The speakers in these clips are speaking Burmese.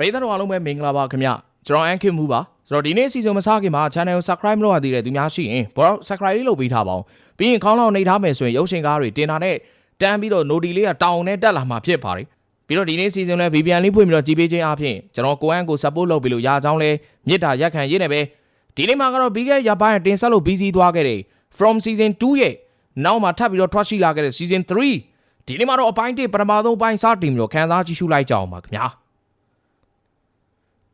ပရိသတ်တော်အားလုံးပဲမင်္ဂလာပါခင်ဗျကျွန်တော်အန်ခင်မူပါဆိုတော့ဒီနေ့စီစဉ်မစားခင်မှာ channel ကို subscribe မလုပ်ရသေးတဲ့သူများရှိရင်ဘောတော့ subscribe လေးလုပ်ပေးထားပါဦးပြီးရင်ခေါင်းလောင်နေထားမယ်ဆိုရင်ရုပ်ရှင်ကားတွေတင်တာနဲ့တန်းပြီးတော့ noti လေးကတောင်းနဲ့တက်လာမှာဖြစ်ပါတယ်ပြီးတော့ဒီနေ့စီစဉ်လဲ VPN လေးဖွင့်ပြီးတော့ကြည်ပေးခြင်းအပြင်ကျွန်တော်ကိုအန်ကို support လုပ်ပြီးလို့ရအောင်လဲမြစ်တာရက်ခံရင်းနေပဲဒီနေ့မှာကတော့ပြီးခဲ့ရပိုင်းတင်ဆက်လို့ busy သွားခဲ့တယ် from season 2ရဲ့နောက်မှာထပ်ပြီးတော့ထွက်ရှိလာခဲ့တဲ့ season 3ဒီနေ့မှာတော့အပိုင်း1ပထမဆုံးပိုင်းစတင်ပြီးတော့ခန်းစားကြည့်ရှုလိုက်ကြအောင်ပါခင်ဗျာ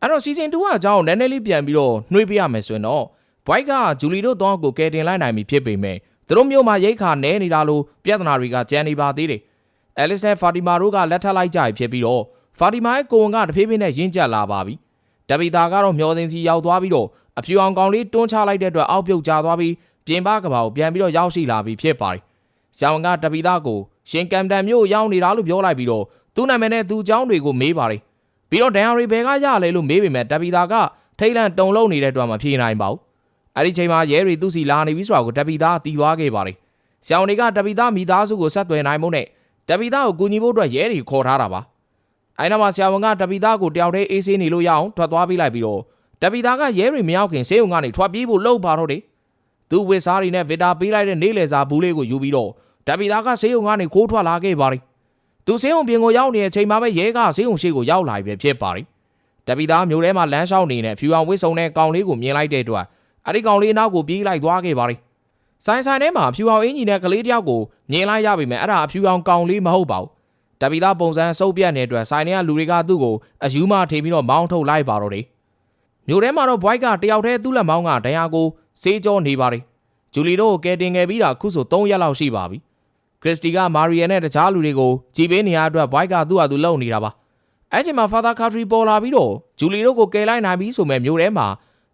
အဲ့တော့ season 2ကအကြောင်းနည်းနည်းလေးပြန်ပြီးတော့နှွေးပြရမယ်ဆိုရင်တော့ Boy ကဂျူလီတို့တော့ကိုကယ်တင်လိုက်နိုင်ပြီဖြစ်ပေမဲ့သူတို့မျိုးမှာရိတ်ခါနဲနေတာလို့ပြဿနာတွေကကြမ်းနေပါသေးတယ်။ Alice နဲ့ Fatima တို့ကလက်ထပ်လိုက်ကြပြီဖြစ်ပြီးတော့ Fatima ရဲ့ကိုဝန်ကတဖြည်းဖြည်းနဲ့ရင့်ကျက်လာပါပြီ။တပီတာကတော့မျောသိန်းစီရောက်သွားပြီးတော့အဖြူအောင်ကောင်လေးတွန်းချလိုက်တဲ့အတွက်အောက်ပြုတ်ကျသွားပြီးပြင်ပကဘာကိုပြန်ပြီးတော့ရောက်ရှိလာပြီဖြစ်ပါတယ်။ဆောင်းကတပီတာကိုရှင်ကမ်တန်မျိုးရောက်နေတာလို့ပြောလိုက်ပြီးတော့သူ့နာမည်နဲ့သူ့အကြောင်းတွေကိုမေးပါတယ်။ ပြီးတော့ဒန်ယာရီဘယ်ကရလဲလို့မေးပေမဲ့တပီတာကထိတ်လန့်တုန်လှုပ်နေတဲ့အတွက်မဖြေနိုင်ပါဘူး။အဲ့ဒီချိန်မှာရဲတွေသူ့စီလာနေပြီဆိုတာကိုတပီတာတီးသွားခဲ့ပါတယ်။ဆောင်းတွေကတပီတာမိသားစုကိုဆက်သွယ်နိုင်မှုနဲ့တပီတာကိုကူညီဖို့အတွက်ရဲတွေခေါ်ထားတာပါ။အဲ့နောက်မှာဆရာဝန်ကတပီတာကိုတယောက်တည်းအေးဆေးနေလို့ရအောင်ထွက်သွားပေးလိုက်ပြီးတော့တပီတာကရဲတွေမရောက်ခင်ဆေးရုံကနေထွက်ပြေးဖို့လှုပ်ပါတော့တယ်။သူ့ဝစ်စားတွေနဲ့ဗီတာပေးလိုက်တဲ့နေလေစာဘူးလေးကိုယူပြီးတော့တပီတာကဆေးရုံကနေခိုးထွက်လာခဲ့ပါတယ်။ သူဆေးရုံပြင်ကိုရောက်နေတဲ့အချိန်မှာပဲရဲကဆေးရုံရှိကိုရောက်လာပြီဖြစ်ပါတယ်။တပီသားမျိုးထဲမှာလမ်းလျှောက်နေတဲ့ဖြူအောင်ဝစ်စုံတဲ့ကောင်လေးကိုမြင်လိုက်တဲ့အတွက်အဲ့ဒီကောင်လေးနောက်ကိုပြေးလိုက်သွားခဲ့ပါတယ်။ဆိုင်ဆိုင်ထဲမှာဖြူအောင်အင်ကြီးနဲ့ကလေးတယောက်ကိုမြင်လိုက်ရပြီမဲ့အဲ့ဒါအဖြူအောင်ကောင်လေးမဟုတ်ပါဘူး။တပီသားပုံစံစုပ်ပြတ်နေတဲ့အတွက်ဆိုင်ထဲကလူတွေကသူ့ကိုအယူမထေပြီးတော့မောင်းထုတ်လိုက်ပါတော့တယ်။မျိုးထဲမှာတော့ဘွိုက်ကတယောက်တည်းသူ့လက်မောင်းကဒဏ်ရာကိုစေးကြောနေပါတယ်။ဂျူလီတို့ကိုကယ်တင်ခဲ့ပြီးတာခုဆို3ရက်လောက်ရှိပါပြီ။ခ ရစ်စတီကမာရီယန်နဲ့တခြားလူတွေကိုကြည်ပေးနေရတဲ့အတွက်ဘွိုက်ကသူ့ဟာသူလုံနေတာပါအဲ့ချိန်မှာဖာသာကာထရီပေါ်လာပြီးတော့ဂျူလီတို့ကိုကယ်လိုက်နိုင်ပြီဆိုမဲ့မျိုးထဲမှာ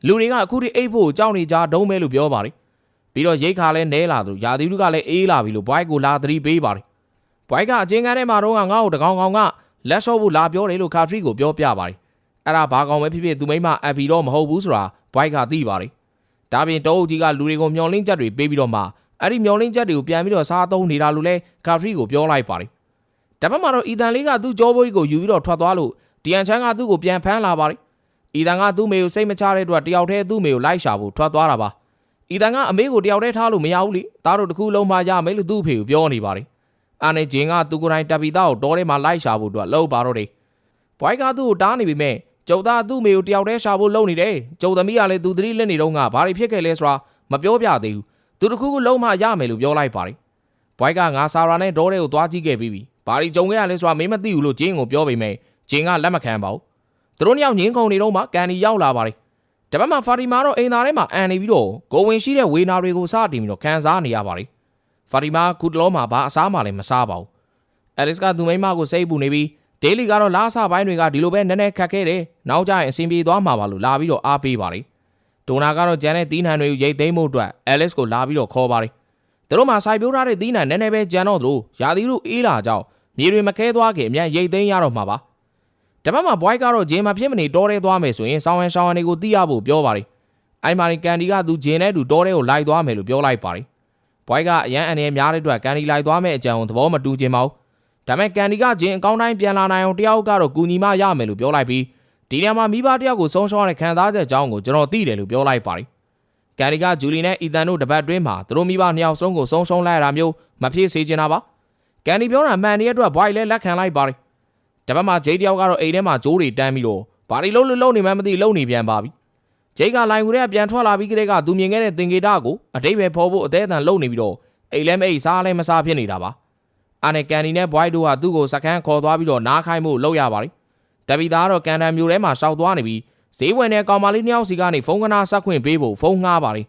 လူတွေကအခုထိအိတ်ဖို့ကြောက်နေကြဒုံးမဲလို့ပြောပါတယ်ပြီးတော့ရိတ်ခါလဲနဲလာသူယာသီလူကလည်းအေးလာပြီလို့ဘွိုက်ကိုလာသတိပေးပါတယ်ဘွိုက်ကအချင်းကန်းထဲမှာတော့ငါ့ကိုတကောင်ကောင်ကလက်ဆော့ဖို့လာပြောတယ်လို့ကာထရီကိုပြောပြပါတယ်အဲ့ဒါဘာကောင်ပဲဖြစ်ဖြစ်သူမိမအပ်ပြီးတော့မဟုတ်ဘူးဆိုတာဘွိုက်ကသိပါတယ်ဒါပြင်တောအုပ်ကြီးကလူတွေကိုမျောလင်းချက်တွေပေးပြီးတော့မှ အဲ့ဒီမျောလင်းချက်တွေကိုပြန်ပြီးတော့စားသုံးနေတာလို့လဲကာဖရီကိုပြောလိုက်ပါတယ်။တပတ်မှာတော့အီသန်လေးကသူ့ကြောဘိုးကြီးကိုယူပြီးတော့ထွက်သွားလို့ဒီအန်ချန်ကသူ့ကိုပြန်ဖမ်းလာပါတယ်။အီသန်ကသူ့မေကိုစိတ်မချတဲ့အတွက်တယောက်တည်းသူ့မေကိုလိုက်ရှာဖို့ထွက်သွားတာပါ။အီသန်ကအမေကိုတယောက်တည်းထားလို့မရဘူးလေ။သားတို့တစ်ခုလုံးမှရမယ်လို့သူ့အဖေကိုပြောနေပါတယ်။အာနေဂျင်ကသူကိုယ်တိုင်တပ်ပြီးသားကိုတောထဲမှာလိုက်ရှာဖို့အတွက်လှုပ်ပါတော့တယ်။ဘွိုက်ကသူ့ကိုတားနေပြီမဲ့ကျုပ်သားသူ့မေကိုတယောက်တည်းရှာဖို့လုပ်နေတယ်။ကျုပ်သမီးကလည်းသူသတိလက်နေတော့ကဘာတွေဖြစ်ခဲ့လဲဆိုတာမပြောပြသေးဘူး။ သူတခုခုလုံးမရမယ်လို့ပြောလိုက်ပါတယ်။ဘွိုက်ကငါဆာရာနဲ့ဒေါ်တွေကိုသွားကြည့်ခဲ့ပြီးပြီ။ဘာဒီကြုံခဲ့ရလဲဆိုတာမင်းမသိဘူးလို့ဂျင်းကိုပြောပေမဲ့ဂျင်းကလက်မခံပါဘူး။သူတို့နှစ်ယောက်ငင်းခုန်နေတော့မှကန်ဒီရောက်လာပါတယ်။တပတ်မှာဖာတီမာတော့အိမ်သားထဲမှာအန်နေပြီးတော့ကိုဝင်ရှိတဲ့ဝေနာတွေကိုစတင်ပြီးတော့ခံစားနေရပါတယ်။ဖာတီမာကုတလုံးမှာဘာအစားမှလည်းမစားပါဘူး။အဲလစ်ကသူမိမကိုစိတ်ပူနေပြီးဒေးလီကတော့လာဆပိုင်းတွေကဒီလိုပဲနည်းနည်းခက်ခဲတယ်။နောက်ကျရင်အဆင်ပြေသွားမှာပါလို့လာပြီးတော့အားပေးပါတယ်။ ဒိုနာကတော့ဂျန်နဲ့တီးနှံတွေကိုရိတ်သိမ်းမှုအတွက်အဲလစ်ကိုလာပြီးတော့ခေါ်ပါတယ်။သူတို့မှစိုက်ပျိုးထားတဲ့တီးနှံနည်းနည်းပဲဂျန်တော့သလိုယာသီတို့အေးလာကြောင်းမြေတွေမခဲသွားခင်အမြန်ရိတ်သိမ်းရတော့မှာပါ။တပတ်မှာဘွိုက်ကတော့ဂျင်းမဖြစ်မနေတောထဲသွားမယ်ဆိုရင်ဆောင်းဝမ်ရှောင်းဝမ်တွေကိုတီးရဖို့ပြောပါတယ်။အိုင်မာရီကန်ဒီကသူဂျင်းနဲ့သူတောထဲကိုလိုက်သွားမယ်လို့ပြောလိုက်ပါတယ်။ဘွိုက်ကအရန်အနေများတဲ့အတွက်ကန်ဒီလိုက်သွားမယ်အကြံကိုသဘောမတူချင်ပါဘူး။ဒါပေမဲ့ကန်ဒီကဂျင်းအကောင်းတိုင်းပြန်လာနိုင်အောင်တယောက်ကတော့ကူညီမရမယ်လို့ပြောလိုက်ပြီး ဒီနေရာမှာမိဘတယောက်ကိုဆုံးရှုံးရတဲ့ခံစားချက်အကြောင်းကိုကျွန်တော်သိတယ်လို့ပြောလိုက်ပါတယ်။ကန်ဒီကဂျူလီနဲ့အီသန်တို့တပတ်တွင်းမှာသူတို့မိဘနှစ်ယောက်ဆုံးကိုဆုံးရှုံးလိုက်ရတာမျိုးမဖြစ်စေချင်တာပါကန်ဒီပြောတာမှန်တဲ့အတွက်ဘွိုက်လည်းလက်ခံလိုက်ပါတယ်တပတ်မှာဂျိတ်တယောက်ကတော့အိမ်ထဲမှာဂျိုးတွေတန်းပြီးတော့ဘာတွေလုံးလို့လုံးနေမှန်းမသိလုံးနေပြန်ပါပြီဂျိတ်ကလိုင်ကူထဲကပြန်ထွက်လာပြီးကလေးကသူမြင်ခဲ့တဲ့သင်္ကေတကိုအတိတ်ပဲဖော်ဖို့အသေးအတန်လုံးနေပြီးတော့အိမ်လည်းမအိမ်စားလည်းမစားဖြစ်နေတာပါအာနဲ့ကန်ဒီနဲ့ဘွိုက်တို့ကသူ့ကိုစကန်းခေါ်သွားပြီးတော့နားခိုင်းဖို့လုပ်ရပါတယ် တပီသားကတော့ကန်တန်မျိုးထဲမှာရှောက်သွားနေပြီးဈေးဝင်တဲ့ကောင်မလေးနှစ်ယောက်စီကနေဖုန်းကနာဆက်ခွင့်ပေးဖို့ဖုန်းငှားပါတယ်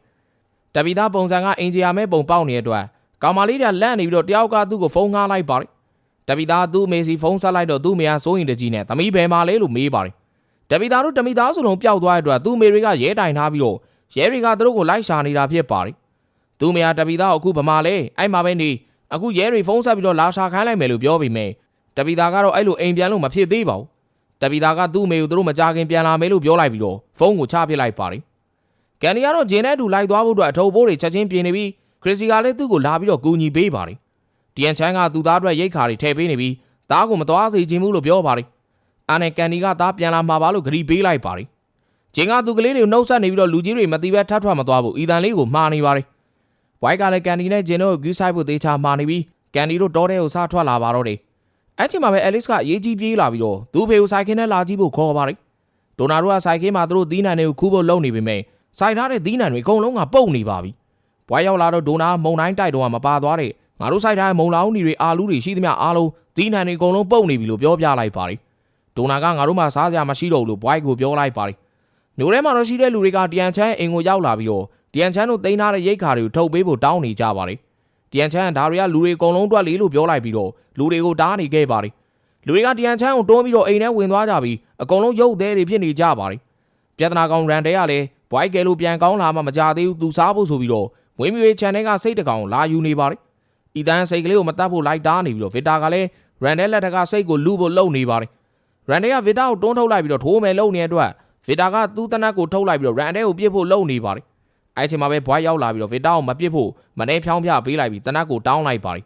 တပီသားပုံစံကအင်ဂျီယာမဲပုံပေါက်နေတဲ့အတွက်ကောင်မလေးကလန့်နေပြီးတော့တယောက်ကသူ့ကိုဖုန်းငှားလိုက်ပါတယ်တပီသားသူ့အမေစီဖုန်းဆက်လိုက်တော့သူ့အမေကစိုးရင်တကြီးနဲ့သမီးဘယ်မှာလဲလို့မေးပါတယ်တပီသားတို့တမီသားစုလုံးပျောက်သွားတဲ့အတွက်သူ့အမေတွေကရဲတိုင်ထားပြီးတော့ရဲတွေကသူတို့ကိုလိုက်ရှာနေတာဖြစ်ပါတယ်သူ့အမေကတပီသားကိုအခုဗမာလဲအဲ့မှာပဲနေအခုရဲတွေဖုန်းဆက်ပြီးတော့လာရှာခိုင်းလိုက်မယ်လို့ပြောပြီးမြဲတပီသားကတော့အဲ့လိုအိမ်ပြန်လို့မဖြစ်သေးပါဘူး တပီသားကသူ့အမေကိုသူတို့မကြခင်ပြန်လာမယ်လို့ပြောလိုက်ပြီးတော့ဖုန်းကိုချပစ်လိုက်ပါတယ်ကန်ဒီကတော့ဂျင်းနဲ့အတူလိုက်သွားဖို့အတွက်အထုပ်ပိုးတွေချက်ချင်းပြင်နေပြီးခရစ်စီကလည်းသူ့ကိုလာပြီးတော့ကူညီပေးပါတယ်။ဒီအန်ချန်ကသူ့သားအတွက်ရိတ်ခါတွေထည့်ပေးနေပြီးသားကိုမသွားစေချင်ဘူးလို့ပြောပါတယ်အာနဲ့ကန်ဒီကသားပြန်လာမှာပါလို့ဂရီပေးလိုက်ပါတယ်ဂျင်းကသူကလေးတွေကိုနှုတ်ဆက်နေပြီးတော့လူကြီးတွေမတိပဲထပ်ထွက်မသွားဘူးအီတန်လေးကိုမှားနေပါတယ်ဘွိုက်ကလည်းကန်ဒီနဲ့ဂျင်းတို့ကိုဂူးဆိုင်ဖို့သေချာမှားနေပြီးကန်ဒီတို့တောထဲကိုစားထွက်လာပါတော့တယ် အဲ့ချိန်မှာပဲအဲလစ်ကအရေးကြီးပြေးလာပြီးတော့သူ့ဖေကိုဆိုင်ခင်းနဲ့လာကြည့်ဖို့ခေါ်ပါတယ်ဒိုနာတို့ကဆိုင်ခင်းမှာသူတို့သီးနှံတွေကိုခူးဖို့လုပ်နေပေမဲ့ဆိုင်ထားတဲ့သီးနှံတွေအကုန်လုံးကပုတ်နေပါပြီဘွိုက်ရောက်လာတော့ဒိုနာမုံတိုင်းတိုက်တော့မပါသွားတဲ့ငါတို့ဆိုင်ထားတဲ့မုံလောင်းတွေအာလူတွေရှိသမျှအားလုံးသီးနှံတွေအကုန်လုံးပုတ်နေပြီလို့ပြောပြလိုက်ပါတယ်ဒိုနာကငါတို့မှစားစရာမရှိတော့ဘူးလို့ဘွိုက်ကိုပြောလိုက်ပါတယ်မျိုးထဲမှာတော့ရှိတဲ့လူတွေကတယန်ချမ်းအိမ်ကိုရောက်လာပြီးတော့တယန်ချမ်းတို့တင်ထားတဲ့ရိတ်ခါတွေကိုထုတ်ပေးဖို့တောင်းနေကြပါတယ် တယန်ချမ်းကဒါတွေကလူတွေအကုန်လုံးတွက်လေလို့ပြောလိုက်ပြီးတော့လူတွေကိုတားနေခဲ့ပါတယ်လူတွေကတယန်ချမ်းကိုတွန်းပြီးတော့အိမ်ထဲဝင်သွားကြပြီးအကုန်လုံးရုပ်သေးတွေဖြစ်နေကြပါတယ်ပြဿနာကောင်ရန်တဲကလည်းဘွိုက်ကဲလို့ပြန်ကောင်းလာမှမကြသေးဘူးသူစားဖို့ဆိုပြီးတော့ဝင်းမြွေချန်တဲ့ကစိတ်တကောင်လာယူနေပါတယ်အီတန်စိတ်ကလေးကိုမတတ်ဖို့လိုက်တားနေပြီးတော့ဗစ်တာကလည်းရန်တဲလက်ထက်ကစိတ်ကိုလူဖို့လုံနေပါတယ်ရန်တဲကဗစ်တာကိုတွန်းထုတ်လိုက်ပြီးတော့ထိုးမယ်လုံနေတဲ့အတွက်ဗစ်တာကသူ့တနက်ကိုထုတ်လိုက်ပြီးတော့ရန်တဲကိုပြစ်ဖို့လုံနေပါတယ် အဲ့ချိန်မှာပဲဘွိုက်ရောက်လာပြီးတော့ဗစ်တာကိုမပြစ်ဖို့မနေဖြောင်းပြပေးလိုက်ပြီးတနက်ကိုတောင်းလိုက်ပါတယ်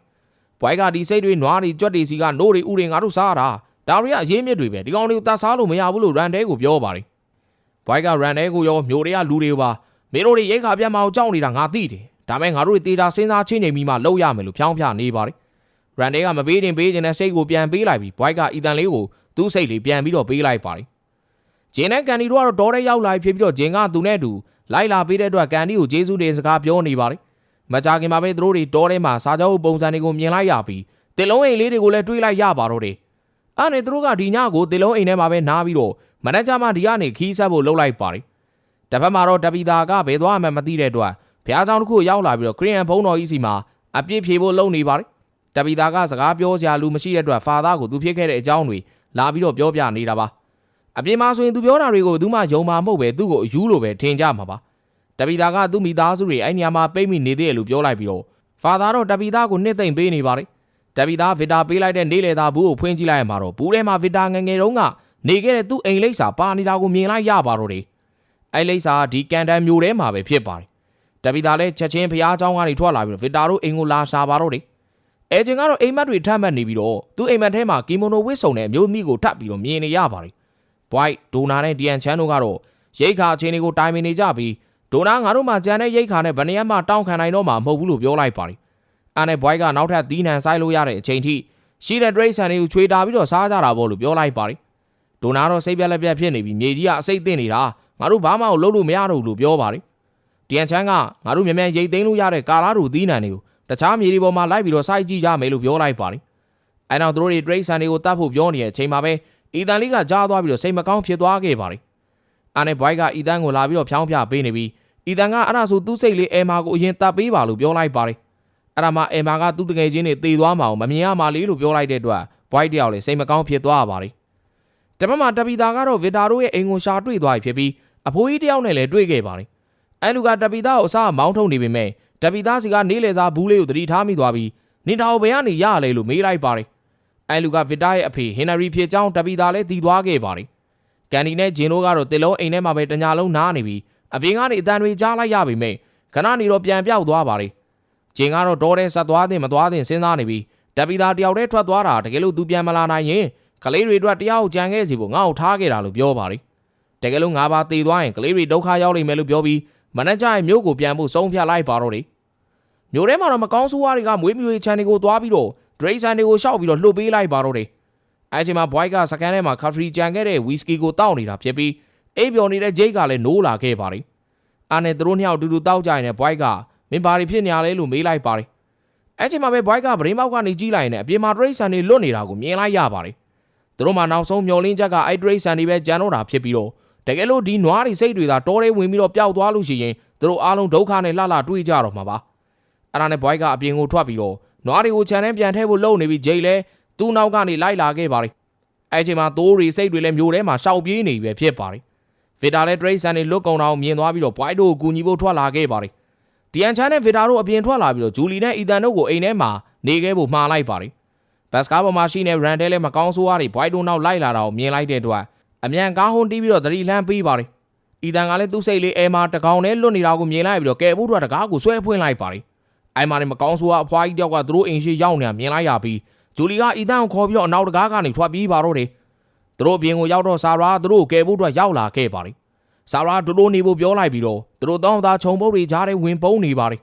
ဘွိုက်ကဒီစိတ်တွေနွားတွေကြွက်တွေစီကနိုးတွေဥတွေငါတို့စားတာဒါတွေကအရေးမြစ်တွေပဲဒီကောင်တွေကိုတတ်စားလို့မရဘူးလို့ရန်တဲကိုပြောပါတယ်ဘွိုက်ကရန်တဲကိုရောမျိုးတွေကလူတွေကိုပါမင်းတို့တွေရိတ်ခါပြတ်မအောင်ကြောက်နေတာငါသိတယ်ဒါမဲ့ငါတို့တွေတေတာစဉ်းစားချင်းနေပြီးမှလောက်ရမယ်လို့ဖြောင်းပြနေပါတယ်ရန်တဲကမပေးတင်ပေးခြင်းနဲ့စိတ်ကိုပြန်ပေးလိုက်ပြီးဘွိုက်ကအီတန်လေးကိုသူ့စိတ်လေးပြန်ပြီးတော့ပေးလိုက်ပါတယ်ဂျင်းနဲ့ကန်ဒီတို့ကတော့ဒေါ်ရဲရောက်လာဖြစ်ပြီးတော့ဂျင်းကသူနဲ့အတူ လိုက်လာပေးတဲ့အတွက်ကန်ဒီကိုဂျေစုတင်စကားပြောနေပါတယ်မကြခင်မှာပဲသူတို့တွေတောထဲမှာစာကြောပုံစံတွေကိုမြင်လိုက်ရပြီးတင်လုံးအိမ်လေးတွေကိုလည်းတွေးလိုက်ရပါတော့တယ်အဲ့နဲ့သူတို့ကဒီညကိုတင်လုံးအိမ်ထဲမှာပဲနားပြီးတော့မနက်ကျမှဒီကနေခီးဆက်ဖို့လှုပ်လိုက်ပါတယ်တစ်ဖက်မှာတော့တပီတာကဘယ်သွားမှမသိတဲ့အတွက်ဘုရားကျောင်းတစ်ခုရောက်လာပြီးတော့ခရီးယန်ဘုန်းတော်ကြီးစီမှာအပြစ်ဖြေဖို့လုပ်နေပါတယ်တပီတာကစကားပြောစရာလူမရှိတဲ့အတွက်ဖာသားကိုသူဖြစ်ခဲ့တဲ့အကြောင်းတွေလာပြီးတော့ပြောပြနေတာပါ အပြင်မှာဆိုရင်သူပြောတာတွေကိုဘယ်သူမှယုံမှာမဟုတ်ပဲသူ့ကိုအယူလိုပဲထင်ကြမှာပါတပီတာကသူ့မိသားစုတွေအဲ့နေရာမှာပိတ်မိနေသေးတယ်လို့ပြောလိုက်ပြီးတော့ဖာသားတော့တပီတာကိုနှစ်သိမ့်ပေးနေပါတယ်တပီတာဗစ်တာပေးလိုက်တဲ့နေလေသားဘူးကိုဖွင့်ကြည့်လိုက်ရမှာတော့ဘူးထဲမှာဗစ်တာငယ်ငယ်တုန်းကနေခဲ့တဲ့သူ့အိမ်လိပ်စာပါနေတာကိုမြင်လိုက်ရပါတော့တယ်အဲ့လိပ်စာဒီကန်တန်မျိုးထဲမှာပဲဖြစ်ပါတယ်တပီတာလည်းချက်ချင်းဖျားเจ้าကနေထွက်လာပြီးတော့ဗစ်တာတို့အိမ်ကိုလာရှာပါတော့တယ်အဲချင်းကတော့အိမ်မက်တွေထပ်မတ်နေပြီးတော့သူ့အိမ်မက်ထဲမှာကီမိုနိုဝစ်စုံတဲ့အမျိုးသမီးကိုထပ်ပြီးတော့မြင်နေရပါတယ် ဘွိုက်ဒိုနာနဲ့ဒီယန်ချန်တို့ကတော့ရိတ်ခါအချင်းတွေကိုတိုင်ပင်နေကြပြီးဒိုနာငါတို့မှကြံတဲ့ရိတ်ခါနဲ့ဗနေရမှတောင်းခံနိုင်တော့မှာမဟုတ်ဘူးလို့ပြောလိုက်ပါတယ်အဲ့နဲ့ဘွိုက်ကနောက်ထပ်သီးနှံဆိုင်လို့ရတဲ့အချိန်ထိရှိတဲ့ဒရိတ်ဆန်တွေကိုချွေတာပြီးတော့စားကြတာပေါ့လို့ပြောလိုက်ပါတယ်ဒိုနာတော့စိတ်ပြက်လက်ပြက်ဖြစ်နေပြီးမြေကြီးကအစိတ်သိမ့်နေတာငါတို့ဘာမှမလုပ်လို့မရတော့ဘူးလို့ပြောပါတယ်ဒီယန်ချန်ကငါတို့မြန်မြန်ရိတ်သိမ်းလို့ရတဲ့ကာလာတို့သီးနှံတွေကိုတခြားမြေတွေပေါ်မှာလိုက်ပြီးတော့စိုက်ကြည့်ကြမယ်လို့ပြောလိုက်ပါတယ်အဲ့နောက်သူတို့တွေဒရိတ်ဆန်တွေကိုတတ်ဖို့ပြောနေတဲ့အချိန်မှာပဲ အီတန်လေးကကြားသွားပြီးတော့စိတ်မကောင်းဖြစ်သွားခဲ့ပါတယ်အဲ့နဲ့ဘွိုက်ကအီတန်ကိုလာပြီးတော့ဖြောင်းပြပေးနေပြီးအီတန်ကအဲ့ဒါဆိုသူ့စိတ်လေးအဲမာကိုအရင်တတ်ပေးပါလို့ပြောလိုက်ပါတယ်အဲ့ဒါမှအဲမာကသူ့တငယ်ချင်းတွေတေသွားမှာအောင်မမြင်ရမှာလေလို့ပြောလိုက်တဲ့အတွက်ဘွိုက်တယောက်လည်းစိတ်မကောင်းဖြစ်သွားပါတယ်တပတ်မှာတပီတာကတော့ဗီတာတို့ရဲ့အိမ်ကိုရှာတွေ့သွားပြီဖြစ်ပြီးအဖိုးကြီးတယောက်နဲ့လည်းတွေ့ခဲ့ပါတယ်အဲလူကတပီတာကိုအစားမောင်းထုတ်နေပေမဲ့တပီတာစီကနေလေစားဘူးလေးကိုသတိထားမိသွားပြီးနေတောင်ဘယ်ကနေရလဲလို့မေးလိုက်ပါတယ် အဲလူကဗီတာရဲ့အဖေဟင်နရီဖြစ်ကြောင်းတပီတာလည်းတည်သွားခဲ့ပါတယ်ကန်ဒီနဲ့ဂျင်တို့ကတော့တစ်လုံးအိမ်ထဲမှာပဲတညာလုံးနားနေပြီးအပြင်ကနေအတန်တွေကြားလိုက်ရပေမဲ့ခဏနေတော့ပြန်ပြောက်သွားပါတယ်ဂျင်ကတော့ဒေါ်တဲ့ဆက်သွားတဲ့မသွားတဲ့စဉ်းစားနေပြီးတပီတာတယောက်တည်းထွက်သွားတာတကယ်လို့သူပြန်မလာနိုင်ရင်ကလေးတွေအတွက်တရားကိုကြံခဲ့စီဖို့ငါ့ကိုထားခဲ့တာလို့ပြောပါတယ်တကယ်လို့ငါပါတည်သွားရင်ကလေးတွေဒုက္ခရောက်လိမ့်မယ်လို့ပြောပြီးမနက်ကျရင်မြို့ကိုပြန်ဖို့ဆုံးဖြတ်လိုက်ပါတော့တယ်မြို့ထဲမှာတော့မကောင်းဆိုးဝါးတွေကမွေးမြူရေးချန်တွေကိုသွားပြီးတော့ ဒရိတ်ဆန်တွေကိုရှောက်ပြီးတော့လှုပ်ပေးလိုက်ပါတော့တယ်အဲချိန်မှာဘွိုက်ကစကန်ထဲမှာကာဖရီကြံခဲ့တဲ့ဝီစကီကိုတောက်နေတာဖြစ်ပြီးအိပ်ပျော်နေတဲ့ဂျိတ်ကလည်းနိုးလာခဲ့ပါတယ်အာနဲ့သူတို့နှစ်ယောက်အတူတူတောက်ကြရင်လည်းဘွိုက်ကမင်းဘာတွေဖြစ်နေရလဲလို့မေးလိုက်ပါတယ်အဲချိန်မှာပဲဘွိုက်ကဗရင်းမောက်ကနေကြီးလိုက်ရင်အပြင်မှာဒရိတ်ဆန်တွေလွတ်နေတာကိုမြင်လိုက်ရပါတယ်သူတို့မှနောက်ဆုံးမျောလင်းချက်ကအဲ့ဒရိတ်ဆန်တွေပဲကြံတော့တာဖြစ်ပြီးတော့တကယ်လို့ဒီနွားတွေစိတ်တွေသာတောထဲဝင်ပြီးတော့ပျောက်သွားလို့ရှိရင်သူတို့အားလုံးဒုက္ခနဲ့လှလှတွေးကြတော့မှာပါအဲ့ဒါနဲ့ဘွိုက်ကအပြင်ကိုထွက်ပြီးတော့ နွားတွေကိုခြံထဲပြန်ထည့်ဖို့လုပ်နေပြီးဂျိတ်လည်းသူ့နောက်ကနေလိုက်လာခဲ့ပါတယ်အဲ့ချိန်မှာသိုးတွေစိတ်တွေလည်းမျိုးထဲမှာရှောက်ပြေးနေပြီဖြစ်ပါတယ်ဗီတာလည်းဒရိတ်ဆန်တွေလွတ်ကုန်အောင်မြင်သွားပြီးတော့ဘွိုက်တို့ကိုကူညီဖို့ထွက်လာခဲ့ပါတယ်ဒီအန်ချန်နဲ့ဗီတာတို့အပြင်ထွက်လာပြီးတော့ဂျူလီနဲ့အီတန်တို့ကိုအိမ်ထဲမှာနေခဲ့ဖို့မှားလိုက်ပါတယ်ဘတ်စကားပေါ်မှာရှိနေရန်တဲလည်းမကောင်းဆိုးအားတွေဘွိုက်တို့နောက်လိုက်လာတာကိုမြင်လိုက်တဲ့အတွက်အမြန်ကားဟုန်တီးပြီးတော့သတိလန်းပေးပါတယ်။အီတန်ကလည်းသူ့စိတ်လေးအဲမှာတကောင်နဲ့လွတ်နေတာကိုမြင်လိုက်ပြီးတော့ကဲဖို့တို့ကတကားကိုဆွဲဖွင့်လိုက်ပါတယ်။ အိုင်မာနေမကောင်းဆိုးကအဖွားကြီးတယောက်ကသူတို့အိမ်ရှိရောက်နေတာမြင်လိုက်ရပြီးဂျူလီကအီတန်ကိုခေါ်ပြီးတော့အနောက်တကားကနေထွက်ပြေးပါတော့တယ်။သူတို့အပြင်ကိုရောက်တော့ဆာရာသူတို့ကိုကယ်ဖို့အတွက်ရောက်လာခဲ့ပါတယ်ဆာရာဒိုလိုနေဖို့ပြောလိုက်ပြီးတော့သူတို့တောင်းသားခြုံပုတ်တွေကြားထဲဝင်ပုန်းနေပါတယ်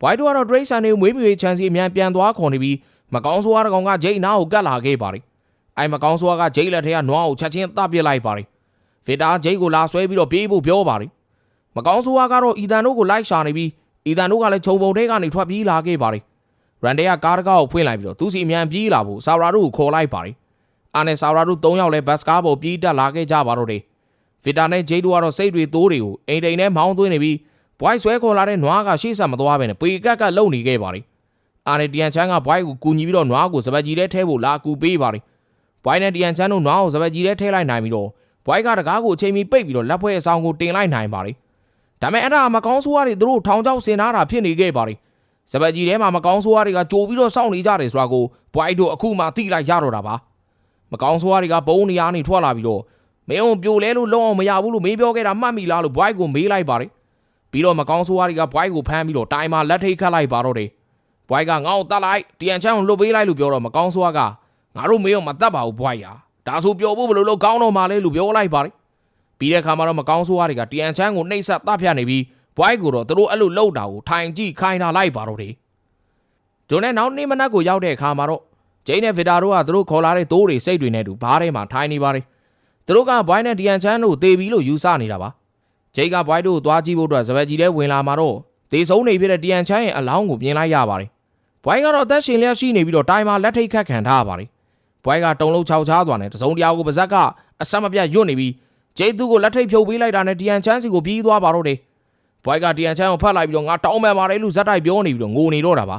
ဘွိုက်တို့ကတော့ဒရိတ်ဆန်တွေမွေးမြူရေးချန်စီအမြန်ပြန်သွားခေါ်နေပြီးမကောင်းဆိုးရတဲ့ကောင်ကဂျိတ်နာကိုကတ်လာခဲ့ပါတယ်အဲမကောင်းဆိုးကဂျိတ်လက်ထဲကနွားကိုချက်ချင်းတပ်ပစ်လိုက်ပါတယ်ဗီတာဂျိတ်ကိုလာဆွဲပြီးတော့ပြေးဖို့ပြောပါတယ်မကောင်းဆိုးကတော့အီတန်တို့ကိုလိုက်ရှာနေပြီး အီတန်တို့ကလည်းခြုံပုံထဲကနေထွက်ပြေးလာခဲ့ပါတယ်ရန်ဒေကကားတကားကိုဖွင့်လိုက်ပြီးတော့သူစီအမြန်ပြေးလာဖို့ဆာရာတို့ကိုခေါ်လိုက်ပါတယ်အာနဲ့ဆာရာတို့၃ယောက်လည်းဘတ်စကားပေါ်ပြေးတက်လာခဲ့ကြပါတော့တယ်ဗီတာနဲ့ဂျိတ်တို့ကတော့စိတ်တွေတိုးတွေကိုအိမ်တိန်ထဲမောင်းသွင်းနေပြီးဘွိုက်ဆွဲခေါ်လာတဲ့နွားကရှေ့ဆက်မသွားဘဲနဲ့ပေကက်ကက်လုံနေခဲ့ပါတယ်အာနဲ့တီယန်ချန်ကဘွိုက်ကိုကူညီပြီးတော့နွားကိုစပတ်ကြီးထဲထဲဖို့လာကူပေးပါတယ်ဘွိုက်နဲ့တီယန်ချန်တို့နွားကိုစပတ်ကြီးထဲထဲလိုက်နိုင်ပြီးတော့ဘွိုက်ကတကားကိုအချိန်မီပိတ်ပြီးတော့လက်ဖွဲအဆောင်ကိုတင်လိုက်နိုင်ပါတယ် ဒါပေမဲ့အဲ့ဒါမကောင်းဆိုးရတွေသူတို့ထောင်ချောက်ဆင်ထားတာဖြစ်နေခဲ့ပါတယ်စပတ်ကြီးထဲမှာမကောင်းဆိုးရတွေကကြိုပြီးတော့စောင့်နေကြတယ်ဆိုတာကိုဘွိုက်တို့အခုမှသိလိုက်ရတော့တာပါမကောင်းဆိုးရတွေကဘုံနေရာနေထွက်လာပြီးတော့မင်းအောင်ပြိုလဲလို့လုံးအောင်မရဘူးလို့မေးပြောခဲ့တာမှတ်မိလားလို့ဘွိုက်ကိုမေးလိုက်ပါတယ်ပြီးတော့မကောင်းဆိုးရတွေကဘွိုက်ကိုဖမ်းပြီးတော့တိုင်မှာလက်ထိတ်ခတ်လိုက်ပါတော့တယ်ဘွိုက်ကငါ့ကိုတတ်လိုက်တီယန်ချန်ကိုလွတ်ပေးလိုက်လို့ပြောတော့မကောင်းဆိုးရကငါတို့မေးအောင်မတတ်ပါဘူးဘွိုက်ရာဒါဆိုပြောဖို့ဘယ်လိုလုပ်ကောင်းတော့မှလဲလို့ပြောလိုက်ပါတယ် ပြီးတဲ့အခါမှာတော့မကောင်းဆိုးရတွေကတီယန်ချန်ကိုနှိပ်ဆက်တပ်ဖြတ်နေပြီးဘွိုက်ကိုတော့သူတို့အဲ့လိုလှုပ်တာကိုထိုင်ကြည့်ခိုင်းတာလိုက်ပါတော့တယ်ဂျွန်နဲ့နောက်နေ့မနက်ကိုရောက်တဲ့အခါမှာတော့ဂျိန်းနဲ့ဗီတာတို့ကသူတို့ခေါ်လာတဲ့တိုးတွေစိတ်တွေနဲ့တူဘားထဲမှာထိုင်နေပါတယ်သူတို့ကဘွိုက်နဲ့ဒီယန်ချန်တို့တေပြီလို့ယူဆနေတာပါဂျိတ်ကဘွိုက်တို့ကိုသွားကြည့်ဖို့အတွက်စပယ်ကြီးထဲဝင်လာမှာတော့တေဆုံးနေဖြစ်တဲ့ဒီယန်ချန်ရဲ့အလောင်းကိုမြင်လိုက်ရပါတယ်ဘွိုက်ကတော့အသက်ရှင်လျက်ရှိနေပြီးတော့တိုင်မှာလက်ထိတ်ခတ်ခံထားရပါတယ်ဘွိုက်ကတုံလုံးခြောက်ချားသွားတယ်တစုံတရာကိုပါဇက်ကအဆက်မပြတ်ညွတ်နေပြီး ဂျိတ်သူ့ကိုလက်ထိတ်ဖြုတ်ပေးလိုက်တာနဲ့ဒီယန်ချန်စီကိုပြေးသွားပါတော့တယ်ဘွိုက်ကဒီယန်ချန်ကိုဖတ်လိုက်ပြီးတော့ငါတောင်းပန်ပါတယ်လို့ဇက်တိုက်ပြောနေပြီးတော့ငိုနေတော့တာပါ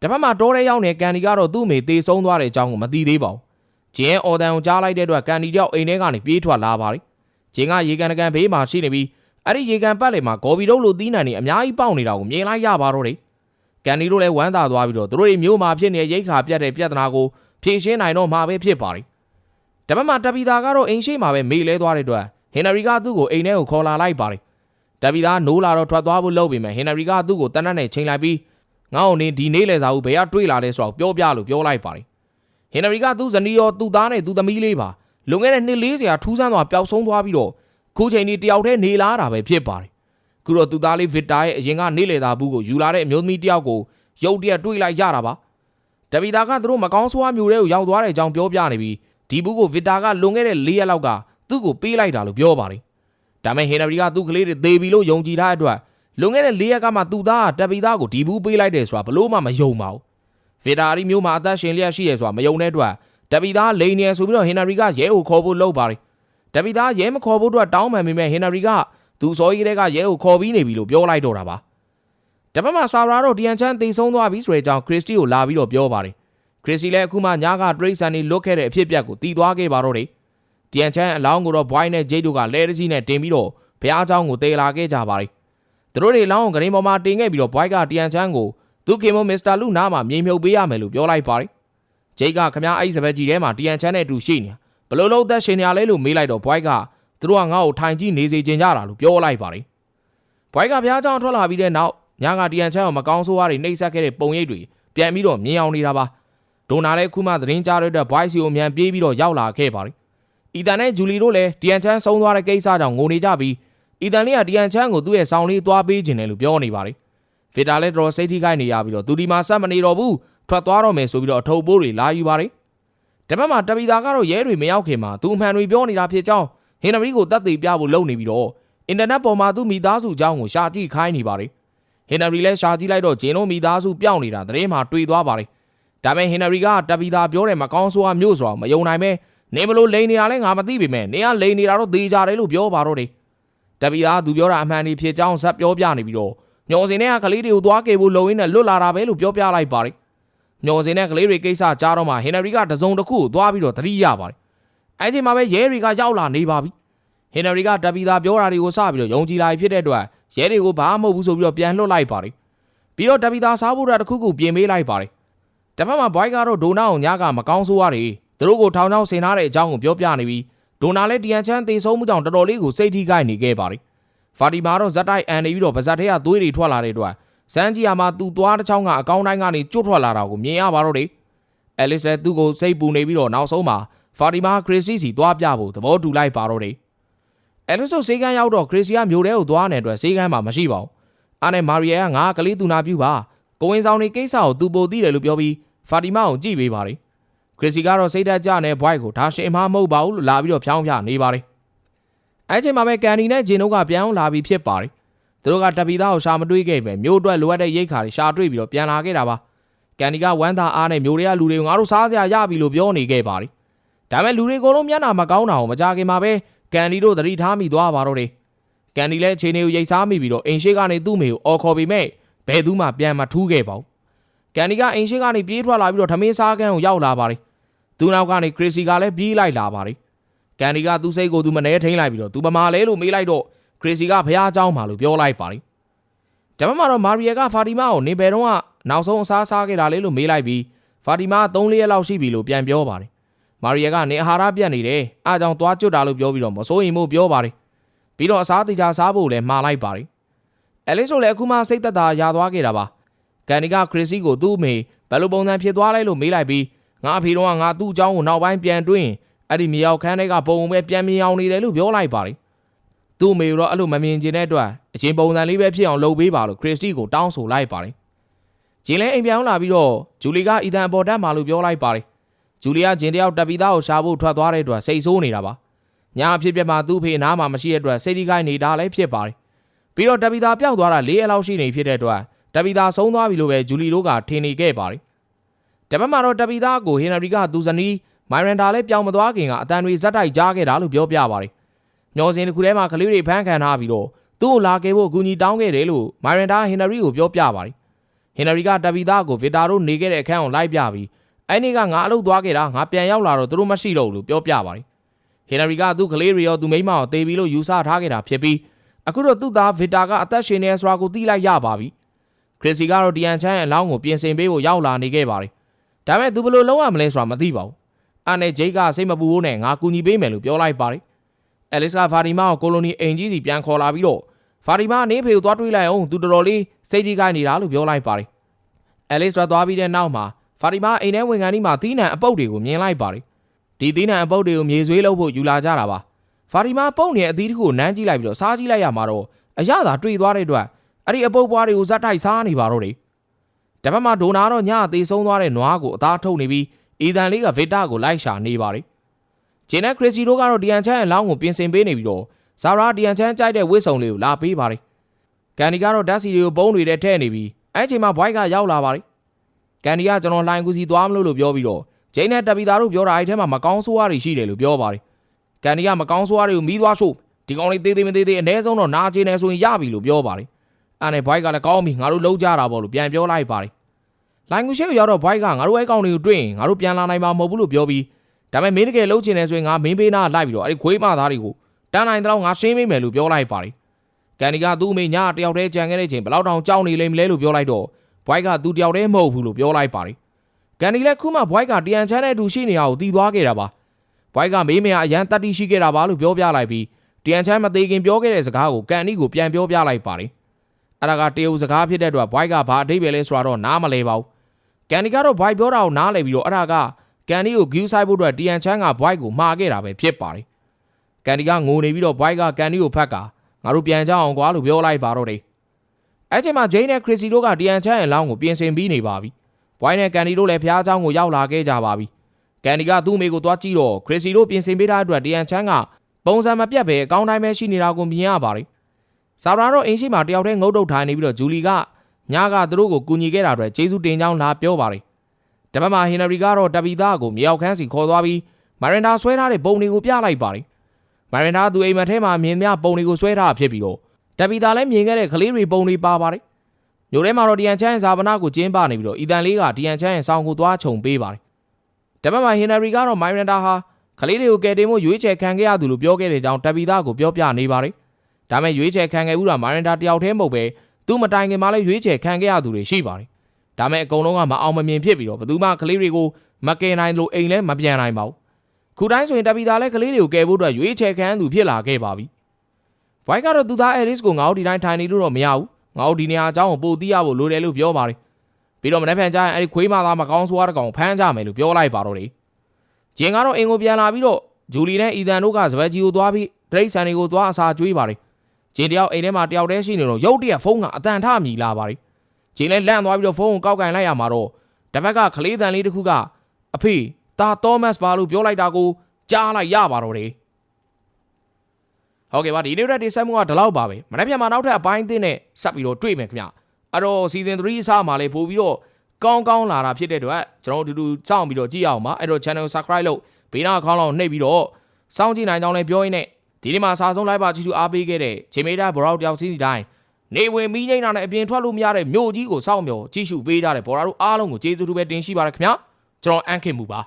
တစ်ဖက်မှာတိုးရဲရောက်နေကန်ဒီကတော့သူ့မိတေဆုံးသွားတဲ့အကြောင်းကိုမသိသေးပါဘူးဂျင်းအော်တန်ကိုကြားလိုက်တဲ့အတွက်ကန်ဒီတယောက်အိမ်ထဲကနေပြေးထွက်လာပါတယ်ဂျင်းကရေကန်တကန်ဘေးမှာရှိနေပြီးအဲ့ဒီရေကန်ပတ်လည်မှာဂေါ်ဘီတို့လိုသီးနှံနေအများကြီးပေါက်နေတာကိုမြင်လိုက်ရပါတော့တယ်ကန်ဒီတို့လည်းဝမ်းသာသွားပြီးတော့သူတို့ရဲ့မျိုးမှာဖြစ်နေတဲ့ရိတ်ခါပြတ်တဲ့ပြဿနာကိုဖြေရှင်းနိုင်တော့မှာပဲဖြစ်ပါတယ် တပတ်မှာတပီတာကတော့အိမ်ရှိမှာပဲမေးလဲသွားတဲ့အတွက်ဟင်နရီကသူ့ကိုအိမ်ထဲကိုခေါ်လာလိုက်ပါတယ်တပီတာနိုးလာတော့ထွက်သွားဖို့လုပ်ပေမဲ့ဟင်နရီကသူ့ကိုတနတ်နဲ့ချိန်လိုက်ပြီးငါ့ကိုနေဒီနေ့လေစာဦးဘယ်ကတွေ့လာလဲဆိုတော့ပြောပြလို့ပြောလိုက်ပါတယ်ဟင်နရီကသူ့ဇနီးရောသူ့သားနဲ့သူ့သမီးလေးပါလွန်ခဲ့တဲ့နှစ်40ထူးဆန်းစွာပျောက်ဆုံးသွားပြီးတော့ခုချိန်ဒီတယောက်တည်းနေလာတာပဲဖြစ်ပါတယ်ခုတော့သူ့သားလေးဗစ်တာရဲ့အရင်ကနေလေသာဘူးကိုယူလာတဲ့အမျိုးသမီးတယောက်ကိုရုတ်တရက်တွေ့လိုက်ရတာပါတပီတာကသူတို့မကောင်းဆိုးဝါးမျိုးတွေကိုရောက်သွားတဲ့အကြောင်းပြောပြနေပြီး ဒီဘူးကိုဗစ်တာကလွန်ခဲ့တဲ့၄ရက်လောက်ကသူ့ကိုပေးလိုက်တာလို့ပြောပါတယ်ဒါပေမဲ့ဟင်နရီကသူ့ကလေးတွေသေပြီလို့ယုံကြည်ထားတဲ့အတွက်လွန်ခဲ့တဲ့၄ရက်ကမှသူ့သားကတပီသားကိုဒီဘူးပေးလိုက်တယ်ဆိုတာဘလို့မှမယုံပါဘူးဗီတာရီမျိုးမှာအသက်ရှင်လျက်ရှိရဆိုတာမယုံတဲ့အတွက်တပီသားလိန်နေဆိုပြီးတော့ဟင်နရီကရဲကိုခေါ်ဖို့လုပ်ပါတယ်တပီသားရဲမခေါ်ဖို့အတွက်တောင်းပန်ပေမဲ့ဟင်နရီကသူစောကြီးတဲ့ကရဲကိုခေါ်ပြီးနေပြီလို့ပြောလိုက်တော့တာပါတပတ်မှာဆာရာတော့ဒီယန်ချန်တေဆုံးသွားပြီဆိုတဲ့အကြောင်းခရစ်စတီကိုလာပြီးတော့ပြောပါတယ် ခရစ်စီလည်းအခုမှညကဒရိတ်ဆန်နေလွတ်ခဲ့တဲ့အဖြစ်အပျက်ကိုတီးသွားခဲ့ပါတော့တယ်ဒီယန်ချန်အလောင်းကိုတော့ဘွိုင်းနဲ့ဂျိတ်တို့ကလဲတစီနဲ့တင်ပြီးတော့ဘုရားเจ้าကိုတေလာခဲ့ကြပါတယ်သူတို့တွေလောင်းကိုဂရင်းပေါ်မှာတင်ခဲ့ပြီးတော့ဘွိုက်ကတီယန်ချန်ကိုသူခင်မမစ္စတာလူနာမှာမြေမြုပ်ပေးရမယ်လို့ပြောလိုက်ပါတယ်ဂျိတ်ကခမားအဲ့စပက်ကြီးထဲမှာတီယန်ချန်နဲ့အတူရှိနေတာဘလို့လို့သက်ရှင်နေရလဲလို့မေးလိုက်တော့ဘွိုက်ကသူတို့ကငါ့ကိုထိုင်ကြည့်နေစေချင်ကြတာလို့ပြောလိုက်ပါတယ်ဘွိုက်ကဘုရားเจ้าထွက်လာပြီးတဲ့နောက်ညကတီယန်ချန်ကိုမကောင်းဆိုးဝါးတွေနှိပ်စက်ခဲ့တဲ့ပုံရိပ်တွေပြန်ပြီးတော့မြင်အောင်နေတာပါ ဒိုနာလည်းခုမှသတင်းကြားရတဲ့ဘွိုက်စီကိုမြန်ပြေးပြီးတော့ရောက်လာခဲ့ပါတယ်အီတန်နဲ့ဂျူလီတို့လည်းတီယန်ချန်ဆုံးသွားတဲ့ကိစ္စကြောင့်ငိုနေကြပြီးအီတန်လေးကတီယန်ချန်ကိုသူ့ရဲ့ဆောင်လေးသွားပေးခြင်းတယ်လို့ပြောနေပါတယ်ဗီတာလည်းတော်စိတ်ထိခိုက်နေရပြီးတော့သူဒီမှာဆက်မနေတော့ဘူးထွက်သွားတော့မယ်ဆိုပြီးတော့အထုပ်ပိုးတွေလာယူပါတယ်တပတ်မှာတပီတာကတော့ရဲတွေမရောက်ခင်မှာသူအမှန်တွေပြောနေတာဖြစ်ကြောင်းဟင်နရီကိုတတ်သိပြဖို့လုပ်နေပြီးတော့အင်တာနက်ပေါ်မှာသူမိသားစုအကြောင်းကိုရှာကြည့်ခိုင်းနေပါတယ်ဟင်နရီလည်းရှာကြည့်လိုက်တော့ဂျင်းတို့မိသားစုပျောက်နေတာသတင်းမှာတွေ့သွားပါတယ် ဒါပေမဲ့ဟင်နရီကတပီတာပြောတယ်မကောင်းဆိုးအမျိုးဆိုတော့မယုံနိုင်ပဲနေမလို့လိန်နေတာလဲငါမသိပေမဲ့နေကလိန်နေတာတော့သေကြတယ်လို့ပြောပါတော့တယ်တပီတာသူပြောတာအမှန်ကြီးဖြစ်ကြောင်းဇက်ပြောပြနေပြီးတော့မျောစင်တဲ့ကကလေးတွေကိုသွားကေဖို့လုံရင်းနဲ့လွတ်လာတာပဲလို့ပြောပြလိုက်ပါတယ်မျောစင်တဲ့ကလေးတွေကိစ္စကြားတော့မှဟင်နရီကတစုံတစ်ခုကိုသွားပြီးတော့သတိရပါတယ်အဲချိန်မှာပဲရဲတွေကရောက်လာနေပါပြီဟင်နရီကတပီတာပြောတာတွေကိုစပြီးတော့ယုံကြည်လာဖြစ်တဲ့အတွက်ရဲတွေကိုဘာမှမဟုတ်ဘူးဆိုပြီးတော့ပြန်လွှတ်လိုက်ပါတယ်ပြီးတော့တပီတာစားဖို့တာတစ်ခုခုပြင်ပေးလိုက်ပါတယ် တစ်ဖက်မှာဘွိုက်ကတော့ဒိုနာကိုညကမကောင်းဆိုးရတယ်သူတို့ကိုထောင်ချောင်းဆင်ထားတဲ့အကြောင်းကိုပြောပြနေပြီးဒိုနာလည်းတီယန်ချန်တေဆုံးမှုကြောင့်တော်တော်လေးကိုစိတ်ထိခိုက်နေခဲ့ပါတယ်ဖာတီမာတော့ဇက်တိုက်အန်နေပြီးတော့ဗဇက်ထဲကသွေးတွေထွက်လာတဲ့အတွက်စမ်းကြီးယာမှာသူ့သွားတစ်ချောင်းကအကောင်းတိုင်းကနေကျွတ်ထွက်လာတာကိုမြင်ရပါတော့တယ်အဲလစ်လည်းသူ့ကိုစိတ်ပူနေပြီးတော့နောက်ဆုံးမှာဖာတီမာခရစ်စီစီသွားပြဖို့သဘောတူလိုက်ပါတော့တယ်အဲလိုဆိုစေကန်းရောက်တော့ခရစ်စီကမြို့ထဲကိုသွားနေတဲ့အတွက်စေကန်းမှာမရှိပါဘူးအားနဲ့မာရီယာကငါကလေးသူနာပြုပါ ကိုဝင်ဆောင်နေကိစ္စကိုသူပိုသိတယ်လို့ပြောပြီးဖာတီမာကိုကြည့်ပေးပါတယ်ခရစ်စီကတော့စိတ်ဓာတ်ကျတဲ့ဘွိုက်ကိုဒါရှင်မမဟုတ်ပါဘူးလို့လာပြီးတော့ဖြောင်းပြနေပါတယ်အဲချိန်မှာပဲကန်ဒီနဲ့ဂျင်တို့ကပြန်အောင်လာပြီးဖြစ်ပါတယ်သူတို့ကတပီသားကိုရှာမတွေးခဲ့ပဲမြို့အတွက်လိုအပ်တဲ့ရိတ်ခါတွေရှာတွေ့ပြီးတော့ပြန်လာခဲ့တာပါကန်ဒီကဝမ်းသာအားနဲ့မြို့တွေကလူတွေကိုငါတို့စားစရာရပြီလို့ပြောနေခဲ့ပါတယ်ဒါပေမဲ့လူတွေအကုန်လုံးမျက်နှာမကောင်းတာကိုမကြခင်မှာပဲကန်ဒီတို့သတိထားမိသွားပါတော့တယ်ကန်ဒီလည်းခြေနေကိုရိတ်စားမိပြီးတော့အိမ်ရှိကနေသူ့မေကိုအော်ခေါ်ပြီးမဲ့ ဘယ်သူမှပြန်မထူးခဲ့ပါဘူးကန်ဒီကအိမ်ရှိကနေပြေးထွက်လာပြီးတော့ထမင်းစားကန်းကိုရောက်လာပါတယ်သူနောက်ကနေခရစ်စီကလည်းပြေးလိုက်လာပါတယ်ကန်ဒီကသူ့စိတ်ကိုသူမနှဲထိန်လိုက်ပြီးတော့သူပမာလဲလို့မေးလိုက်တော့ခရစ်စီကဖះเจ้าမှာလို့ပြောလိုက်ပါတယ်ဒါမှမဟုတ်မာရီယာကဖာတီမာကိုနေဘယ်တော့ကနောက်ဆုံးအစားစားခဲ့တာလေလို့မေးလိုက်ပြီးဖာတီမာ3-4ရက်လောက်ရှိပြီလို့ပြန်ပြောပါတယ်မာရီယာကနေအာဟာရပြတ်နေတယ်အားကြောင့်သွားကျွတ်တာလို့ပြောပြီးတော့မစိုးရင်မို့ပြောပါတယ်ပြီးတော့အစားတေချာစားဖို့လည်းမှားလိုက်ပါတယ် အဲလစ်ဆိုလည်းအခုမှစိတ်သက်သာရသွားခဲ့တာပါကန်နီကခရစ်စီကိုသူ့အမေဘယ်လိုပုံစံဖြစ်သွားလဲလို့မေးလိုက်ပြီးငါအဖေတော့ကငါသူ့အကြောင်းကိုနောက်ပိုင်းပြန်တွင်းအဲ့ဒီမြေရောက်ခန်းတွေကပုံပုံပဲပြန်မြင်အောင်နေတယ်လို့ပြောလိုက်ပါတယ်သူ့အမေတော့အဲ့လိုမမြင်ချင်တဲ့အတွက်အချင်းပုံစံလေးပဲဖြစ်အောင်လုပ်ပေးပါလို့ခရစ်စီကိုတောင်းဆိုလိုက်ပါတယ်ဂျင်းလဲအိမ်ပြောင်းလာပြီးတော့ဂျူလီကအီသန်ပေါ်တက်မှာလို့ပြောလိုက်ပါတယ်ဂျူလီကဂျင်းတယောက်တက်ပြီးသားကိုရှာဖို့ထွက်သွားတဲ့အတွက်စိတ်ဆိုးနေတာပါညာအဖြစ်ပြက်မှာသူ့ဖေနားမှာမရှိတဲ့အတွက်စိတ်ဒီကိုင်းနေတာလည်းဖြစ်ပါတယ် ပြီးတော့တက်ပြီးသားပျောက်သွားတာ၄ရက်လောက်ရှိနေဖြစ်တဲ့အတွက်တက်ပြီးသားဆုံးသွားပြီလို့ပဲဂျူလီတို့ကထင်နေခဲ့ပါတယ်တပတ်မှာတော့တက်ပြီးသားကိုဟင်နရီကသူဇနီးမိုင်ရန်ဒါလည်းပြောင်းမသွားခင်ကအတန်တွေဇက်တိုက်ကြားခဲ့တာလို့ပြောပြပါတယ်မျောစင်တစ်ခုထဲမှာကလေးတွေဖမ်းခံထားပြီးတော့သူ့ကိုလာခဲ့ဖို့အကူအညီတောင်းခဲ့တယ်လို့မိုင်ရန်ဒါဟင်နရီကိုပြောပြပါတယ်ဟင်နရီကတက်ပြီးသားကိုဗီတာတို့နေခဲ့တဲ့အခန်းကိုလိုက်ပြပြီးအဲ့ဒီကငါအလုပ်သွားခဲ့တာငါပြန်ရောက်လာတော့သူတို့မရှိတော့ဘူးလို့ပြောပြပါတယ်ဟင်နရီကသူ့ကလေးတွေရောသူမိန်းမကိုတေးပြီးလို့ယူဆထားခဲ့တာဖြစ်ပြီး အခုတော့သူ့သားဗီတာကအသက်ရှင်နေဆိုတာကိုသိလိုက်ရပါပြီခရစ်စီကတော့ဒီအန်ချန်ရဲ့အလောင်းကိုပြင်ဆင်ပေးဖို့ရောက်လာနေခဲ့ပါတယ်ဒါပေမဲ့သူဘယ်လိုလုပ်ရမလဲဆိုတာမသိပါဘူးအဲ့နဲ့ဂျိတ်ကစိတ်မပူဖို့နဲ့ငါကူညီပေးမယ်လို့ပြောလိုက်ပါတယ်အဲလစ်ကဖာတီမာကိုကိုလိုနီအိမ်ကြီးစီပြန်ခေါ်လာပြီးတော့ဖာတီမာနေဖေကိုသွားတွေးလိုက်အောင်သူတော်တော်လေးစိတ်ကြီးကိုင်းနေတာလို့ပြောလိုက်ပါတယ်အဲလစ်ကသွားပြီးတဲ့နောက်မှာဖာတီမာအိမ်ထဲဝင်ကန်ဒီမှာသီးနှံအပုပ်တွေကိုမြင်လိုက်ပါတယ်ဒီသီးနှံအပုပ်တွေကိုမြေဆွေးလုပ်ဖို့ယူလာကြတာပါ ဖာတီမာပုံနေတဲ့အသီးတစ်ခုကိုနမ်းကြည့်လိုက်ပြီးတော့စားကြည့်လိုက်ရမှာတော့အရသာတွေ့သွားတဲ့အတွက်အဲ့ဒီအပုပ်ပွားတွေကိုဇက်တိုက်စားနေပါတော့တယ်တပတ်မှာဒိုနာတော့ညအသေးဆုံးသွားတဲ့နွားကိုအသားထုတ်နေပြီးအီသန်လေးကဗစ်တာကိုလိုက်ရှာနေပါတယ်ဂျင်းနဲ့ခရစ်စီတို့ကတော့ဒီအန်ချန်ရဲ့လောင်းကိုပြင်ဆင်ပေးနေပြီးတော့ဇာရာဒီအန်ချန်ကြိုက်တဲ့ဝစ်စုံလေးကိုလာပေးပါတယ်ကန်ဒီကတော့ဓာတ်စီတွေကိုပုံးတွေထဲထည့်နေပြီးအဲ့ချိန်မှာဘွိုက်ကရောက်လာပါတယ်ကန်ဒီကကျွန်တော်လှိုင်ကူစီသွားမလို့လို့ပြောပြီးတော့ဂျင်းနဲ့တပီတာတို့ပြောတာအဲ့ထဲမှာမကောင်းဆိုးရတွေရှိတယ်လို့ပြောပါတယ် ကန်ဒီကမကောင်းဆိုးရတွေကိုမီးသွားရှို့ဒီကောင်လေးသေးသေးမသေးသေးအ ਨੇ ဆုံးတော့နာကျင်နေဆိုရင်ရပြီလို့ပြောပါတယ်အဲ့နဲ့ဘွိုက်ကလည်းကောင်းပြီငါတို့လုံးကြတာပေါ့လို့ပြန်ပြောလိုက်ပါတယ်လိုင်ကူရှေကိုရောက်တော့ဘွိုက်ကငါတို့အဲ့ကောင်တွေကိုတွေ့ရင်ငါတို့ပြန်လာနိုင်မှာမဟုတ်ဘူးလို့ပြောပြီးဒါပေမဲ့မင်းတကယ်လုံးချင်တယ်ဆိုရင်ငါမင်းပေးနာလိုက်ပြီးတော့အဲ့ဒီခွေးမသားတွေကိုတန်းနိုင်တော့ငါရှင်းပေးမယ်လို့ပြောလိုက်ပါတယ်ကန်ဒီကသူ့အမေညတယောက်တည်းကြံခဲ့တဲ့ချိန်ဘလောက်တောင်ကြောက်နေလိမ့်မလဲလို့ပြောလိုက်တော့ဘွိုက်ကသူတယောက်တည်းမဟုတ်ဘူးလို့ပြောလိုက်ပါတယ်ကန်ဒီလည်းခုမှဘွိုက်ကတရန်ချမ်းတဲ့အတူရှိနေတာကိုတီးသွားခဲ့တာပါ ဘွိုက်ကမေးမရအရန်တတိရှိခဲ့တာပါလို့ပြောပြလိုက်ပြီးတရန်ချမ်းမသေးခင်ပြောခဲ့တဲ့စကားကိုကန်နီကိုပြန်ပြောပြလိုက်ပါတယ်အဲ့ဒါကတရုတ်စကားဖြစ်တဲ့အတွက်ဘွိုက်ကဘာအထိပ္ပယ်လဲဆိုတာတော့နားမလဲပါဘူးကန်ဒီကတော့ဘွိုက်ပြောတာကိုနားလည်ပြီးတော့အဲ့ဒါကကန်ဒီကိုဂူးဆိုင်ဖို့အတွက်တီယန်ချန်းကဘွိုက်ကိုမှားခဲ့တာပဲဖြစ်ပါတယ်ကန်ဒီကငိုနေပြီးတော့ဘွိုက်ကကန်ဒီကိုဖက်ကငါတို့ပြန်ကြအောင်ကွာလို့ပြောလိုက်ပါတော့တယ်အဲ့ချိန်မှာဂျိန်းနဲ့ခရစ်စီတို့ကတီယန်ချန်းရဲ့လောင်းကိုပြင်ဆင်ပြီးနေပါပြီဘွိုက်နဲ့ကန်ဒီတို့လည်းဖျားเจ้าကိုရောက်လာခဲ့ကြပါပြီ ကန်ဒီကသူ့မိကိုသွားကြည့်တော့ခရစ်စီတို့ပြင်ဆင်ပေးထားတဲ့အတွက်တီယန်ချန်းကပုံစံမပြတ်ပဲအကောင်းတိုင်းပဲရှိနေတာကိုမြင်ရပါတယ်ဆာရာတော့အင်းရှိမှာတယောက်တည်းငုတ်တုတ်ထိုင်နေပြီးတော့ဂျူလီကညကသူတို့ကိုကူညီခဲ့တာအတွက်ကျေးဇူးတင်ကြောင်းလာပြောပါတယ်။တပတ်မှာဟင်နရီကတော့တပီသားကိုမြောက်ခန်းစီခေါ်သွားပြီးမာရင်ဒါဆွဲထားတဲ့ပုံတွေကိုပြလိုက်ပါတယ်။မာရင်ဒါသူအိမ်မက်ထဲမှာမြင်များပုံတွေကိုဆွဲထားဖြစ်ပြီးတော့တပီသားလည်းမြင်ခဲ့တဲ့ကလေးတွေပုံတွေပါပါတယ်။ညိုထဲမှာတော့ဒီယန်ချန်ရဲ့ဇာပနာကိုကျင်းပနေပြီးတော့အီတန်လေးကဒီယန်ချန်ရဲ့ဆောင်းကိုသွားခြုံပေးပါတယ်။ တပတ်မှာဟင်နရီကတော့မိုင်ရန်ဒါဟာကလေးတွေကိုကယ်တင်ဖို့ရွေးချယ်ခံခဲ့ရသူလို့ပြောခဲ့တဲ့ကြောင်းတပီသားကိုပြောပြနေပါတယ်။ဒါမဲ့ရွေးချယ်ခံခဲ့ဦးတာမိုင်ရန်ဒါတယောက်တည်းမဟုတ်ပဲသူ့မတိုင်ခင်မှာလည်းရွေးချယ်ခံခဲ့ရသူတွေရှိပါတယ်။ဒါမဲ့အကုန်လုံးကမအောင်မမြင်ဖြစ်ပြီးတော့ဘယ်သူမှကလေးတွေကိုမကယ်နိုင်လို့အိမ်လည်းမပြန်နိုင်ပါဘူး။ခုတိုင်းဆိုရင်တပီသားလည်းကလေးတွေကိုကယ်ဖို့အတွက်ရွေးချယ်ခံသူဖြစ်လာခဲ့ပါပြီ။ဘွိုက်ကတော့သူသားအဲရစ်ကိုငါတို့ဒီတိုင်းထိုင်နေလို့တော့မရဘူး။ငါတို့ဒီနေရာအကြောင်းကိုပို့သိရဖို့လိုတယ်လို့ပြောပါတယ်။ ပြီးတော့မနေ့ဖန်ကျရင်အဲ့ဒီခွေးမသားမကောင်းဆိုးရတဲ့ကောင်ဖမ်းကြမယ်လို့ပြောလိုက်ပါတော့တယ်။ဂျင်ကတော့အင်ကိုပြန်လာပြီးတော့ဂျူလီနဲ့အီသန်တို့ကစပက်ကြီးကိုသွားပြီးဒရိတ်ဆန်တွေကိုသွားအစာကျွေးပါတယ်ဂျင်တယောက်အိမ်ထဲမှာတယောက်တည်းရှိနေတော့ရုတ်တရက်ဖုန်းကအတန်ထမြည်လာပါတယ်ဂျင်လည်းလန့်သွားပြီးတော့ဖုန်းကိုကောက်ကင်လိုက်ရမှာတော့တစ်ဖက်ကခလေးတန်လေးတစ်ခုကအဖေတာသောမတ်ပါလို့ပြောလိုက်တာကိုကြားလိုက်ရပါတော့တယ်ဟုတ်ကဲ့ပါဒီနေ့ရက်ဒီဆက်မှုကဒီလောက်ပါပဲမနေ့ပြန်မှာနောက်ထပ်အပိုင်းအသစ်နဲ့ဆက်ပြီးတော့တွေ့မယ်ခင်ဗျ အဲ့တော့ season 3အစမှာလေးပို့ပြီးတော့ကောင်းကောင်းလာတာဖြစ်တဲ့အတွက်ကျွန်တော်တို့အတူတူစောင့်ပြီးတော့ကြည့်ရအောင်ပါအဲ့တော့ channel subscribe လုပ်ဘေးနားအခေါင်းလောက်နှိပ်ပြီးတော့စောင့်ကြည့်နိုင်ကြောင်းလည်းပြောရင်းနဲ့ဒီနေ့မှာအစားဆုံး live ပါချီချူအားပေးခဲ့တဲ့ဂျေမေတာဘောရောက်တယောက်စီစီတိုင်းနေဝင်မီးငိမ့်တာနဲ့အပြင်ထွက်လို့မရတဲ့မြို့ကြီးကိုစောင့်မျှော်ကြည့်ရှုပေးကြတဲ့ဘော်ရာတို့အားလုံးကိုကျေးဇူးတူပဲတင်ရှိပါရခင်ဗျကျွန်တော်အန်ခင်မူပါ